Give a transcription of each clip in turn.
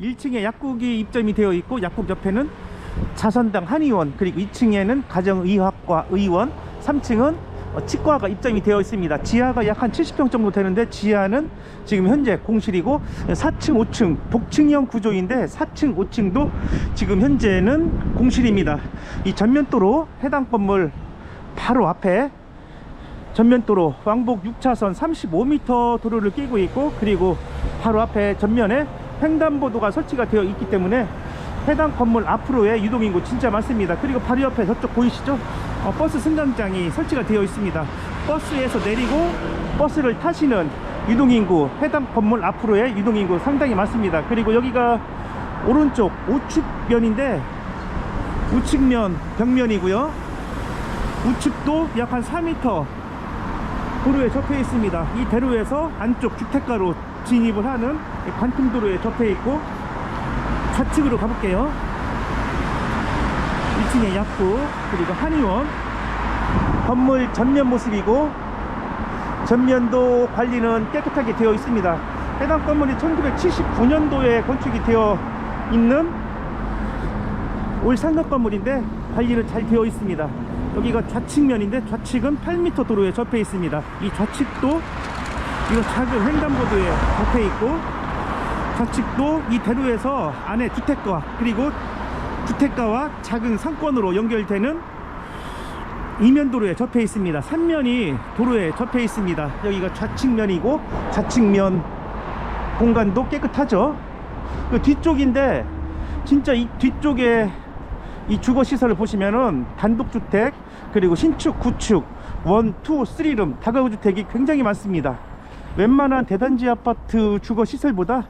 1층에 약국이 입점이 되어 있고 약국 옆에는 자선당 한의원 그리고 2층에는 가정의학과 의원 3층은 어, 치과가 입점이 되어 있습니다. 지하가 약 한 70평 정도 되는데 지하는 지금 현재 공실이고 4층 5층 복층형 구조인데 4층 5층도 지금 현재는 공실입니다. 이 전면도로 해당 건물 바로 앞에 전면도로 왕복 6차선 35m 도로를 끼고 있고 그리고 바로 앞에 전면에 횡단보도가 설치가 되어 있기 때문에 해당 건물 앞으로의 유동인구 진짜 많습니다. 그리고 바로 옆에 저쪽 보이시죠? 어, 버스 승강장이 설치가 되어 있습니다. 버스에서 내리고 버스를 타시는 유동인구 해당 건물 앞으로의 유동인구 상당히 많습니다. 그리고 여기가 오른쪽 우측면인데 우측면 벽면이고요. 우측도 약 한 4m 도로에 접해 있습니다. 이 대로에서 안쪽 주택가로 진입을 하는 관통도로에 접해 있고 좌측으로 가볼게요. 1층에 약국 그리고 한의원 건물 전면 모습이고 전면도 관리는 깨끗하게 되어 있습니다. 해당 건물이 1979년도에 건축이 되어 있는 올 상급 건물인데 관리는 잘 되어 있습니다. 여기가 좌측면인데 좌측은 8m 도로에 접해 있습니다. 이 좌측도 이거 작은 횡단보도에 접해 있고 좌측도 이 대로에서 안에 주택가 그리고 주택가와 작은 상권으로 연결되는 이면 도로에 접해 있습니다. 3면이 도로에 접해 있습니다. 여기가 좌측면이고 좌측면 공간도 깨끗하죠. 그 뒤쪽인데 진짜 이 뒤쪽에 이 주거 시설을 보시면은 단독주택 그리고 신축 구축 원, 투, 쓰리룸 다가구 주택이 굉장히 많습니다. 웬만한 대단지 아파트 주거 시설보다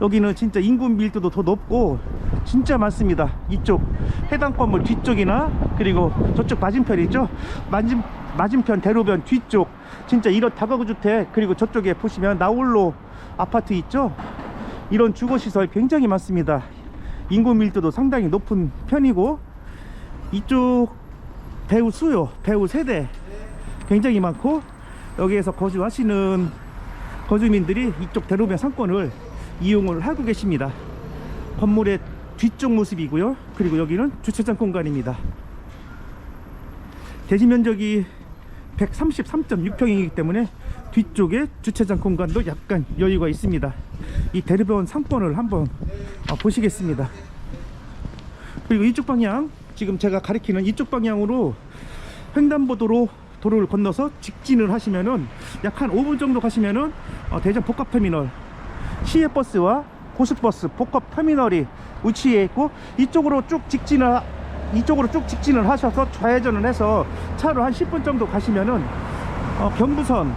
여기는 진짜 인구 밀도도 더 높고 진짜 많습니다. 이쪽 해당 건물 뒤쪽이나 그리고 저쪽 맞은편 있죠? 맞은 맞은편 대로변 뒤쪽 진짜 이런 다가구 주택 그리고 저쪽에 보시면 나홀로 아파트 있죠? 이런 주거 시설 굉장히 많습니다. 인구 밀도도 상당히 높은 편이고 이쪽 배우 수요, 배우 세대 굉장히 많고 여기에서 거주하시는 거주민들이 이쪽 대로변 상권을 이용을 하고 계십니다. 건물의 뒤쪽 모습이고요. 그리고 여기는 주차장 공간입니다. 대지 면적이 133.6평이기 때문에 뒤쪽에 주차장 공간도 약간 여유가 있습니다. 이 대로변 상권을 한번 어, 보시겠습니다. 그리고 이쪽 방향 지금 제가 가리키는 이쪽 방향으로 횡단보도로 도로를 건너서 직진을 하시면은 약 한 5분 정도 가시면은 어, 대전 복합터미널 시외버스와 고속버스 복합터미널이 위치해 있고 이쪽으로 쭉 직진을 하- 이쪽으로 쭉 직진을 하셔서 좌회전을 해서 차로 한 10분 정도 가시면은 어, 경부선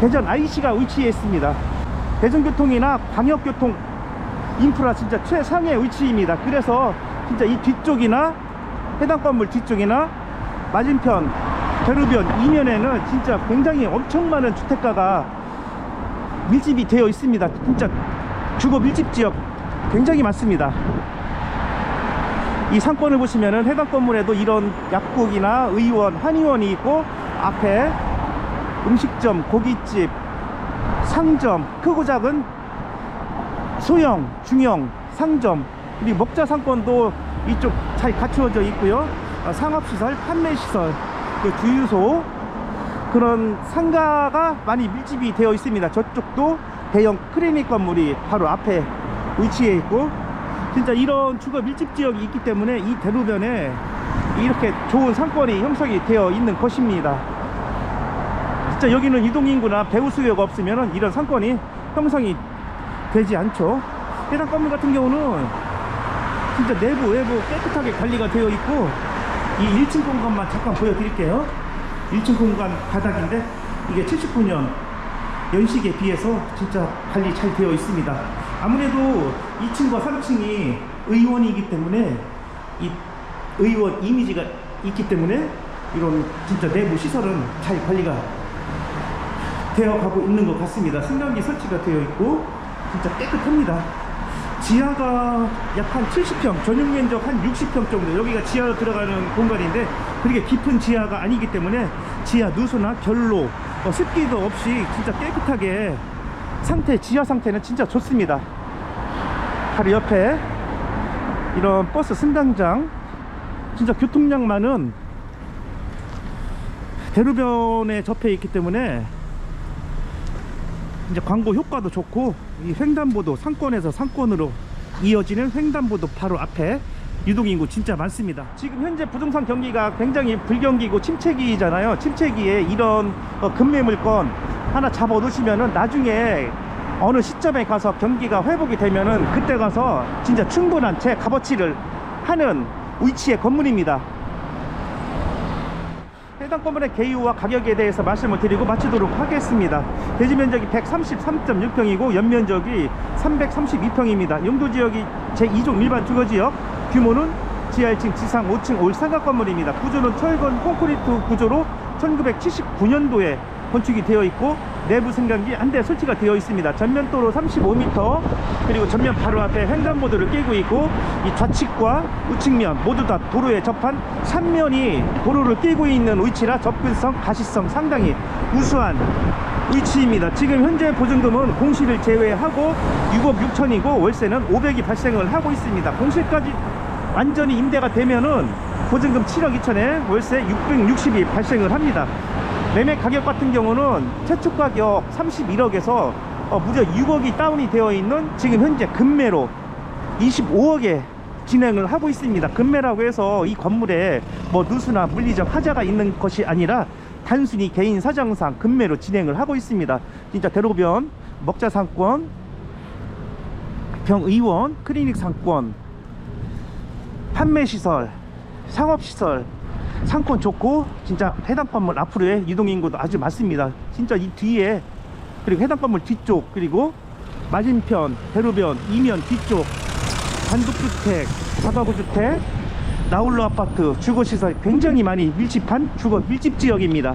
대전 IC가 위치해 있습니다. 대전교통이나 광역교통 인프라 진짜 최상의 위치입니다. 그래서 진짜 이 뒤쪽이나 해당 건물 뒤쪽이나 맞은편 대로변 이면에는 진짜 굉장히 엄청 많은 주택가가 밀집이 되어 있습니다. 진짜 주거 밀집 지역 굉장히 많습니다. 이 상권을 보시면은 해당 건물에도 이런 약국이나 의원, 한의원이 있고 앞에 음식점, 고깃집, 상점, 크고 작은 소형, 중형, 상점 그리고 먹자 상권도 이쪽 잘 갖추어져 있고요. 어, 상업시설, 판매시설, 그 주유소 그런 상가가 많이 밀집이 되어 있습니다. 저쪽도 대형 클리닉 건물이 바로 앞에 위치해 있고 진짜 이런 주거 밀집 지역이 있기 때문에 이 대로변에 이렇게 좋은 상권이 형성이 되어 있는 것입니다. 진짜 여기는 이동인구나 배우 수요가 없으면 이런 상권이 형성이 되지 않죠. 해당 건물 같은 경우는 진짜 내부 외부 깨끗하게 관리가 되어 있고 이 1층 공간만 잠깐 보여드릴게요. 1층 공간 바닥인데 이게 79년 연식에 비해서 진짜 관리 잘 되어 있습니다. 아무래도 2층과 3층이 의원이기 때문에 이 의원 이미지가 있기 때문에 이런 진짜 내부 시설은 잘 관리가 되어 가고 있는 것 같습니다. 승강기 설치가 되어 있고 진짜 깨끗합니다. 지하가 약 한 70평, 전용 면적 한 60평 정도 여기가 지하로 들어가는 공간인데 그렇게 깊은 지하가 아니기 때문에 지하 누수나 결로 어, 습기도 없이 진짜 깨끗하게 상태, 지하 상태는 진짜 좋습니다. 바로 옆에 이런 버스 승강장 진짜 교통량 많은 대로변에 접해 있기 때문에 이제 광고 효과도 좋고 이 횡단보도 상권에서 상권으로 이어지는 횡단보도 바로 앞에 유동인구 진짜 많습니다. 지금 현재 부동산 경기가 굉장히 불경기고 침체기잖아요. 침체기에 이런 어, 급매물건 하나 잡아 놓으시면은 나중에 어느 시점에 가서 경기가 회복이 되면은 그때 가서 진짜 충분한 제 값어치를 하는 위치의 건물입니다. 해당 건물의 개요와 가격에 대해서 말씀을 드리고 마치도록 하겠습니다. 대지 면적이 133.6평이고 연면적이 332평입니다. 용도 지역이 제2종 일반 주거 지역, 규모는 지하 1층, 지상 5층 올 삼각 건물입니다. 구조는 철근 콘크리트 구조로 1979년도에 건축이 되어 있고 내부 승강기 한 대 설치가 되어 있습니다. 전면 도로 35m 그리고 전면 바로 앞에 횡단보도를 끼고 있고 이 좌측과 우측면 모두 다 도로에 접한 3면이 도로를 끼고 있는 위치라 접근성, 가시성 상당히 우수한 위치입니다. 지금 현재 보증금은 공시를 제외하고 6억 6천이고 월세는 500이 발생을 하고 있습니다. 공시까지 완전히 임대가 되면은 보증금 7억 2천에 월세 660이 발생을 합니다. 매매 가격 같은 경우는 최초 가격 31억에서 어, 무려 6억이 다운이 되어 있는 지금 현재 금매로 25억에 진행을 하고 있습니다. 금매라고 해서 이 건물에 뭐 누수나 물리적 하자가 있는 것이 아니라 단순히 개인 사정상 금매로 진행을 하고 있습니다. 진짜 대로변, 먹자 상권, 병의원, 클리닉 상권, 판매 시설, 상업 시설, 상권 좋고 진짜 해당 건물 앞으로의 유동 인구도 아주 많습니다. 진짜 이 뒤에 그리고 해당 건물 뒤쪽 그리고 맞은편 대로변 이면 뒤쪽 단독주택, 다가구주택, 나홀로 아파트, 주거시설 굉장히 많이 밀집한 주거 밀집 지역입니다.